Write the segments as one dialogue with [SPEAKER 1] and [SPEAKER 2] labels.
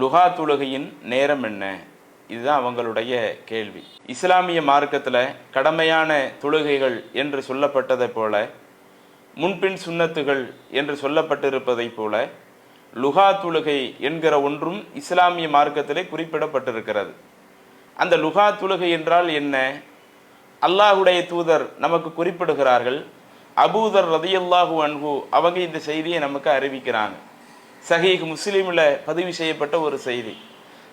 [SPEAKER 1] லுகா தொழுகையின் நேரம் என்ன? இதுதான் அவங்களுடைய கேள்வி. இஸ்லாமிய மார்க்கத்தில் கடமையான தொழுகைகள் என்று சொல்லப்பட்டதைப் போல முன்பின் சுன்னத்துகள் என்று சொல்லப்பட்டிருப்பதைப் போல லுகா தொழுகை என்கிற ஒன்றும் இஸ்லாமிய மார்க்கத்திலே குறிப்பிடப்பட்டிருக்கிறது. அந்த லுகா தொழுகை என்றால் என்ன? அல்லாஹுடைய தூதர் நமக்கு குறிப்பிடுகிறார்கள் அபூதர் ரதியல்லாஹு அன்ஹு அவங்க இந்த செய்தியை நமக்கு அறிவிக்கிறாங்க. சஹீஹ் முஸ்லீமில் பதிவு செய்யப்பட்ட ஒரு செய்தி.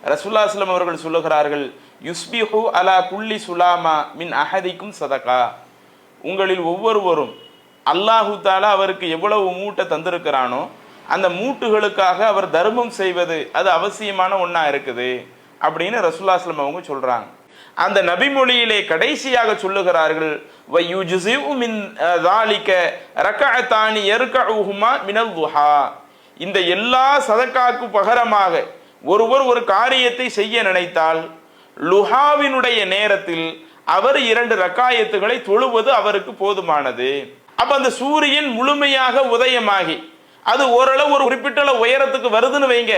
[SPEAKER 1] ரசுல்லாஸ்லம் அவர்கள் சொல்லுகிறார்கள் யுஸ்பிஹு அலா குள்ளி சுலாமா மின் அஹதிக்கும் சதகா. உங்களில் ஒவ்வொருவரும் அல்லாஹு தாலா அவருக்கு எவ்வளவு மூட்டை தந்திருக்கிறானோ அந்த மூட்டுகளுக்காக அவர் தர்மம் செய்வது அது அவசியமான ஒன்றா இருக்குது அப்படின்னு ரசுல்லாஸ்லம் அவங்க சொல்கிறாங்க அந்த நபிமொழியிலே கடைசியாக சொல்லுகிறார்கள் வயுஜுசிவ் மின் தாலிக்க ரக்கத்தானி எருக்கமா மினல் துஹா. இந்த எல்லா சதக்காக்கு பகரமாக ஒருவர் ஒரு காரியத்தை செய்ய நினைத்தால் லுஹாவினுடைய நேரத்தில் அவர் இரண்டு ரக்காயத்துகளை தொழுவது அவருக்கு போதுமானது. அப்ப அந்த சூரியன் முழுமையாக உதயமாகி அது ஓரளவு ஒரு குறிப்பிட்ட உயரத்துக்கு வருதுன்னு வைங்க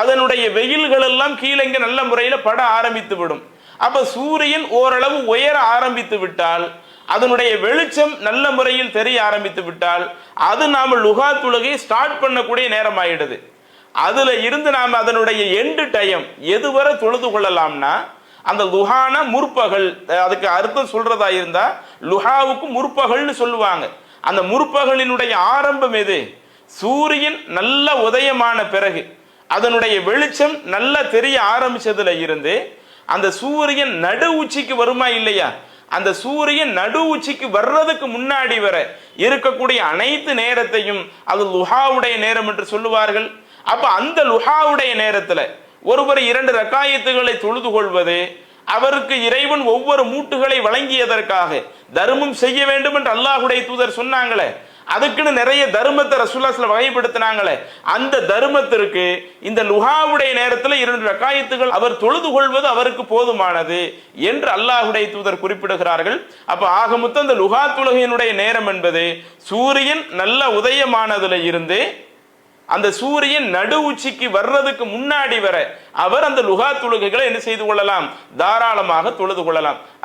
[SPEAKER 1] அதனுடைய வெயில்கள் எல்லாம் கீழே நல்ல முறையில் பட ஆரம்பித்து விடும். அப்ப சூரியன் ஓரளவு உயர ஆரம்பித்து விட்டால் அதனுடைய வெளிச்சம் நல்ல முறையில் தெரிய ஆரம்பித்து விட்டால் அது நாம் லுகா உலகை ஸ்டார்ட் பண்ணக்கூடிய நேரம் ஆயிடுது அதுல இருந்து நாம் அதனுடைய எண்டு டைம் எதுவரை தொழுது கொள்ளலாம்னா அந்த லுஹான முற்பகல் அதுக்கு அர்த்தம் சொல்றதா இருந்தா லுஹாவுக்கு முற்பகல்னு சொல்லுவாங்க. அந்த முற்பகலினுடைய ஆரம்பம் எது? சூரியன் நல்ல உதயமான பிறகு அதனுடைய வெளிச்சம் நல்லா தெரிய ஆரம்பிச்சதுல இருந்து அந்த சூரியன் நடு உச்சிக்கு வருமா இல்லையா? அந்த சூரியன் நடு உச்சிக்கு வர்றதுக்கு முன்னாடி வர இருக்கக்கூடிய அனைத்து நேரத்தையும் அது லுஹாவுடைய நேரம் என்று சொல்லுவார்கள். அப்ப அந்த லுஹாவுடைய நேரத்துல ஒருவர் இரண்டு ரக்காயத்துகளை தொழுது கொள்வது அவருக்கு இறைவன் ஒவ்வொரு மூட்டுகளை வழங்கியதற்காக தர்மம் செய்ய வேண்டும் என்று அல்லாஹுடைய தூதர் சொன்னாங்களே. அதுக்குன்னு நிறைய தர்மத்தை ரசூல்லாஸ்ல வகைப்படுத்தினாங்களே. அந்த தர்மத்திற்கு இந்த லுஹாவுடைய நேரத்தில் இரண்டு ரக்காயத்துகள் அவர் தொழுது கொள்வது அவருக்கு போதுமானது என்று அல்லாஹுடைய தூதர் குறிப்பிடுகிறார்கள். அப்ப ஆக மொத்தம் இந்த லுஹா துலகையினுடைய நேரம் என்பது சூரியன் நல்ல உதயமானதுல இருந்து அந்த சூரியன் நடு உச்சிக்கு வர்றதுக்கு முன்னாடி வர அவர் அந்த லுகா தொழுகைகளை என்ன செய்து கொள்ளலாம்? தாராளமாக தொழுது கொள்ளலாம்.